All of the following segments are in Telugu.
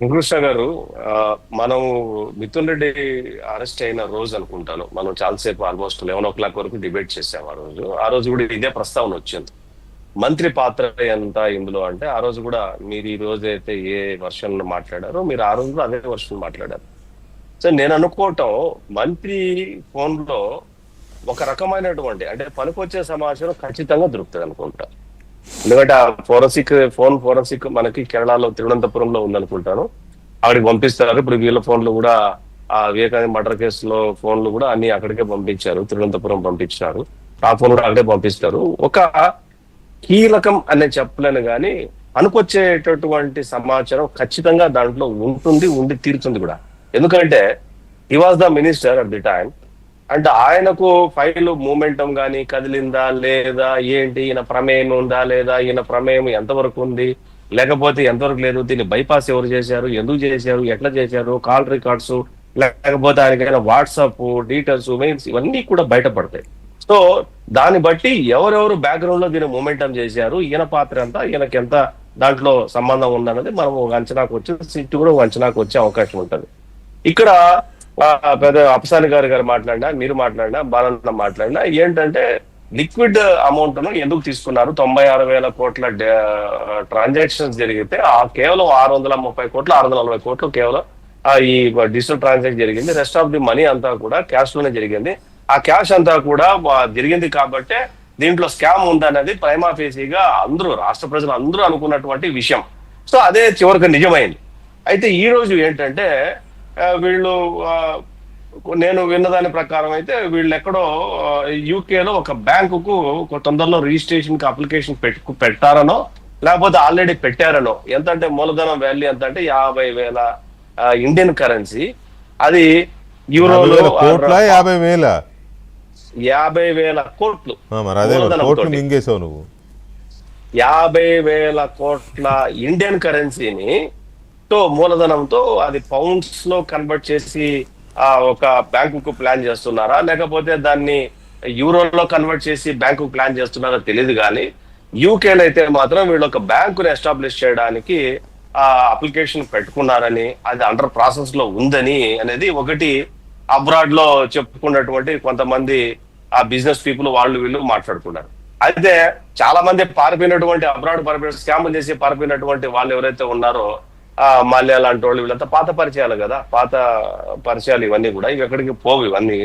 కృష్ణ గారు మనం మిథున్ రెడ్డి అరెస్ట్ అయిన రోజు అనుకుంటాను. మనం చాలాసేపు ఆల్మోస్ట్ లెవెన్ ఓ క్లాక్ వరకు డిబేట్ చేసాం ఆ రోజు. ఆ రోజు కూడా ఇదే ప్రస్తావన వచ్చింది. మంత్రి పాత్ర ఎంత ఇందులో అంటే ఆ రోజు కూడా మీరు ఈ రోజు అయితే ఏ వర్షన్ మాట్లాడారో మీరు ఆ రోజు కూడా అదే వర్షన్ మాట్లాడారు. సో నేను అనుకోవటం మంత్రి ఫోన్లో ఒక రకమైనటువంటి అంటే పనికొచ్చే సమాచారం ఖచ్చితంగా దొరుకుతుంది అనుకుంటా. ఎందుకంటే ఆ ఫోరెన్సిక్ ఫోన్ ఫోరెన్సిక్ మనకి కేరళలో తిరువనంతపురంలో ఉందనుకుంటాను. అక్కడికి పంపిస్తారు. ఇప్పుడు వీళ్ళ ఫోన్లు కూడా ఆ వివేకానంద మర్డర్ కేసులో ఫోన్లు కూడా అన్ని అక్కడికే పంపించారు. తిరువనంతపురం పంపించారు. ఆ ఫోన్ కూడా అక్కడే పంపిస్తారు. ఒక కీలకం అనే చెప్పలేను కానీ అనుకొచ్చేటటువంటి సమాచారం ఖచ్చితంగా దాంట్లో ఉంటుంది ఉండి తీరుతుంది కూడా. ఎందుకంటే he was the minister at the time అంటే ఆయనకు ఫైల్ మూమెంటం కానీ కదిలిందా లేదా ఏంటి? ఈయన ప్రమేయం ఉందా లేదా ఈయన ప్రమేయం ఎంతవరకు ఉంది? లేకపోతే ఎంతవరకు లేదు? దీన్ని బైపాస్ ఎవరు చేశారు? ఎందుకు చేశారు? ఎట్లా చేశారు? కాల్ రికార్డ్స్ లేకపోతే ఆయనకైనా వాట్సాప్ డీటెయిల్స్ మెయిల్స్ ఇవన్నీ కూడా బయటపడతాయి. సో దాన్ని బట్టి ఎవరెవరు బ్యాక్గ్రౌండ్లో దీన్ని మూమెంటం చేశారు? ఈయన పాత్ర ఎంత? ఈయనకి ఎంత దాంట్లో సంబంధం ఉందన్నది మనం ఒక అంచనాకు వచ్చి సిట్ కూడా ఒక అంచనాకు వచ్చే అవకాశం ఉంటుంది. ఇక్కడ పెద్ద అపసాని గారు గారు మాట్లాడినా మీరు మాట్లాడినా బాలన్న మాట్లాడినా ఏంటంటే లిక్విడ్ అమౌంట్ను ఎందుకు తీసుకున్నారు? తొంభై ఆరు వేల కోట్ల ట్రాన్సాక్షన్స్ జరిగితే ఆ కేవలం ఆరు వందల ముప్పై కోట్లు ఆరు వందల నలభై కోట్లు కేవలం ఆ ఈ డిజిటల్ ట్రాన్సాక్షన్ జరిగింది. రెస్ట్ ఆఫ్ ది మనీ అంతా కూడా క్యాష్లోనే జరిగింది. ఆ క్యాష్ అంతా కూడా జరిగింది కాబట్టి దీంట్లో స్కామ్ ఉందన్నది ప్రైమాఫేసీగా అందరూ రాష్ట్ర ప్రజలు అందరూ అనుకున్నటువంటి విషయం. సో అదే చివరికి నిజమైంది. అయితే ఈ రోజు ఏంటంటే వీళ్ళు నేను విన్నదాని ప్రకారం అయితే వీళ్ళు ఎక్కడో యూకేలో ఒక బ్యాంకుకు తొందరలో రిజిస్ట్రేషన్కి అప్లికేషన్ పెట్టు పెట్టారనో లేకపోతే ఆల్రెడీ పెట్టారనో ఎంత అంటే మూలధనం వాల్యూ ఎంత అంటే యాభై వేల ఇండియన్ కరెన్సీ అది యూరోలో కోట్ల యాభై వేల? యాభై వేల కోట్లు యాభై వేల కోట్ల ఇండియన్ కరెన్సీని క్రిప్టో మూలధనంతో అది పౌండ్స్లో కన్వర్ట్ చేసి ఆ ఒక బ్యాంకుకు ప్లాన్ చేస్తున్నారా? లేకపోతే దాన్ని యూరోలో కన్వర్ట్ చేసి బ్యాంకు ప్లాన్ చేస్తున్నారా తెలియదు కానీ యూకేలో అయితే మాత్రం వీళ్ళు ఒక బ్యాంకుని ఎస్టాబ్లిష్ చేయడానికి ఆ అప్లికేషన్ పెట్టుకున్నారని అది అండర్ ప్రాసెస్లో ఉందని అనేది ఒకటి అబ్రాడ్లో చెప్పుకున్నటువంటి కొంతమంది ఆ బిజినెస్ పీపుల్ వాళ్ళు వీళ్ళు మాట్లాడుకున్నారు. అయితే చాలా మంది పారిపోయినటువంటి అబ్రాడ్ పారిపోయిన స్కామ్ చేసి పారిపోయినటువంటి వాళ్ళు ఎవరైతే ఉన్నారో మాల్యా లాంటి వాళ్ళు వీళ్ళంతా పాత పరిచయాలు కదా పాత పరిచయాలు ఇవన్నీ కూడా ఇవి ఎక్కడికి పోవు ఇవన్నీ.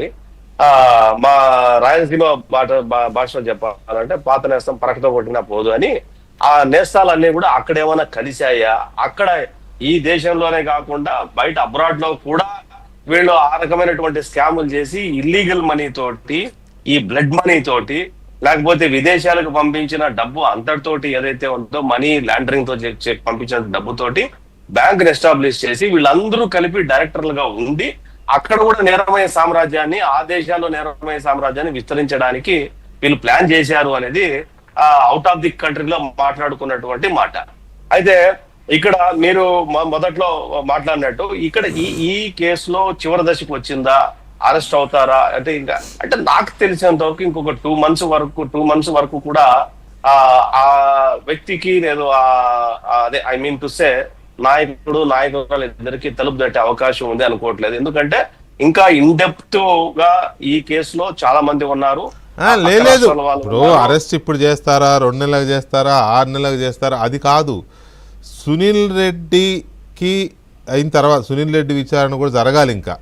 ఆ మా రాయలసీమ భాష భాషలో చెప్పాలంటే పాత నేస్తం పరకతో కొట్టినా పోదు అని ఆ నేస్తాలన్నీ కూడా అక్కడ ఏమైనా కలిశాయా? అక్కడ ఈ దేశంలోనే కాకుండా బయట అబ్రాడ్లో కూడా వీళ్ళు ఆ రకమైనటువంటి స్కాములు చేసి ఇల్లీగల్ మనీ తోటి ఈ బ్లడ్ మనీ తోటి లేకపోతే విదేశాలకు పంపించిన డబ్బు అంతటితోటి ఏదైతే ఉందో మనీ లాండరింగ్తో పంపించిన డబ్బుతోటి బ్యాంక్ ఎస్టాబ్లిష్ చేసి వీళ్ళందరూ కలిపి డైరెక్టర్లుగా ఉండి అక్కడ కూడా నేరమయ సామ్రాజ్యాన్ని ఆ దేశాల్లో నేరమయ సామ్రాజ్యాన్ని విస్తరించడానికి వీళ్ళు ప్లాన్ చేశారు అనేది అవుట్ ఆఫ్ ది కంట్రీలో మాట్లాడుకున్నటువంటి మాట. అయితే ఇక్కడ మీరు మొదట్లో మాట్లాడినట్టు ఇక్కడ ఈ ఈ కేసులో చివరి దశకు వచ్చిందా? అరెస్ట్ అవుతారా? అంటే ఇంకా అంటే నాకు తెలిసినంత వరకు ఇంకొక టూ మంత్స్ వరకు టూ మంత్స్ వరకు కూడా ఆ వ్యక్తికి నేను ఆ అదే ఐ మీన్ టు సే నాయకుడు నాయకురాలు ఇద్దరికి తలుపు తట్టే అవకాశం ఉంది అనుకోవట్లేదు. ఎందుకంటే ఇంకా ఇన్ డెప్త్గా ఈ కేసులో చాలా మంది ఉన్నారు. లేదు. ఇప్పుడు. అరెస్ట్ ఇప్పుడు చేస్తారా రెండు నెలలకు చేస్తారా ఆరు నెలలకు చేస్తారా అది కాదు. సునీల్ రెడ్డికి అయిన తర్వాత సునీల్ రెడ్డి విచారణ కూడా జరగాలి ఇంకా.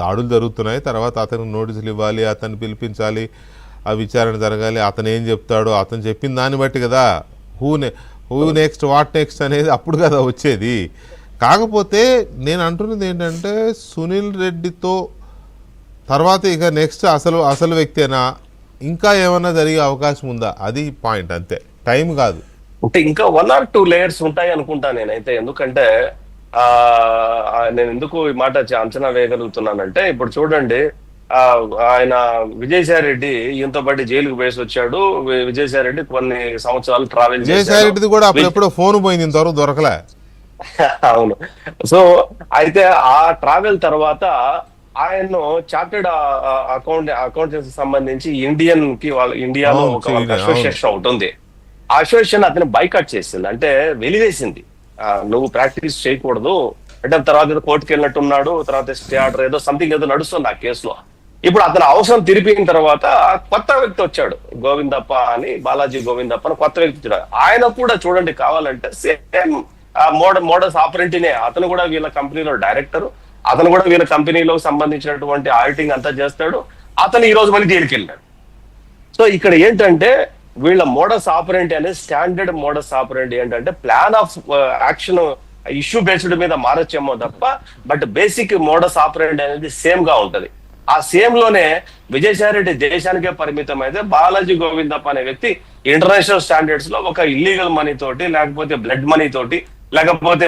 దాడులు జరుగుతున్నాయి తర్వాత అతనికి నోటీసులు ఇవ్వాలి అతన్ని పిలిపించాలి ఆ విచారణ జరగాలి అతను ఏం చెప్తాడో అతను చెప్పిన దాన్ని బట్టి కదా. హూ నె హూ నెక్స్ట్ వాట్ నెక్స్ట్ అనేది అప్పుడు కదా వచ్చేది. కాకపోతే నేను అంటున్నది ఏంటంటే సునీల్ రెడ్డితో తర్వాత ఇక నెక్స్ట్ అసలు అసలు వ్యక్తేనా? ఇంకా ఏమైనా జరిగే అవకాశం ఉందా? అది పాయింట్ అంతే. టైం కాదు. అంటే ఇంకా వన్ ఆర్ టూ లేయర్స్ ఉంటాయి అనుకుంటా నేనైతే. ఎందుకంటే నేను ఎందుకు ఈ మాట అంచనా వేయగలుగుతున్నానంటే ఇప్పుడు చూడండి ఆయన విజయసాయి రెడ్డి ఈయనతో పాటు జైలుకు వేసి వచ్చాడు. వి- విజయసాయి రెడ్డి కొన్ని సంవత్సరాలు ట్రావెల్ జయసాయి రెడ్డిది కూడా అప్పుడు ఫోన్ పోయింది ఇంతవరకు దొరకలే. అవును. సో అయితే ఆ ట్రావెల్ తర్వాత ఆయన్ను చార్టెడ్ అకౌంట్ అకౌంటెన్స్ సంబంధించి ఇండియన్కి వాళ్ళ ఇండియాలో ఒక. అసోసియేషన్ ఒకటి ఉంది ఆ అసోసియేషన్ అతను బైకట్ చేసింది. అంటే వెలివేసింది. ఆ, నువ్వు ప్రాక్టీస్ చేయకూడదు. అంటే తర్వాత ఏదో కోర్టుకి వెళ్ళినట్టున్నాడు. తర్వాత స్టే ఆర్డర్ ఏదో సంథింగ్ ఏదో నడుస్తుంది ఆ కేసులో ఇప్పుడు అతను అవసరం తిరిపిన తర్వాత కొత్త వ్యక్తి వచ్చాడు. గోవిందప్ప అని బాలాజీ గోవిందప్ప అని కొత్త వ్యక్తి వచ్చాడు. ఆయన కూడా చూడండి కావాలంటే సేమ్ మోడ మోడల్స్ ఆపరేటినే. అతను కూడా వీళ్ళ కంపెనీలో డైరెక్టర్. అతను కూడా వీళ్ళ కంపెనీలో సంబంధించినటువంటి ఆడిటింగ్ అంతా చేస్తాడు. అతను ఈ రోజు మళ్ళీ జైలుకి వెళ్ళాడు సో ఇక్కడ ఏంటంటే వీళ్ళ మోడల్స్ ఆపరెంట్ అనేది స్టాండర్డ్ మోడల్స్ ఆపరెంట్ ఏంటంటే plan of action issue based మీద మారొచ్చేమో తప్ప బట్ బేసిక్ మోడల్స్ ఆపరెంట్ అనేది సేమ్గా ఉంటది. ఆ సేమ్లోనే విజయసాయి రెడ్డి దేశానికే పరిమితం అయితే బాలాజీ గోవిందప్ప అనే వ్యక్తి ఇంటర్నేషనల్ స్టాండర్డ్స్లో ఒక ఇల్లీగల్ మనీ తోటి లేకపోతే బ్లడ్ మనీ తోటి లేకపోతే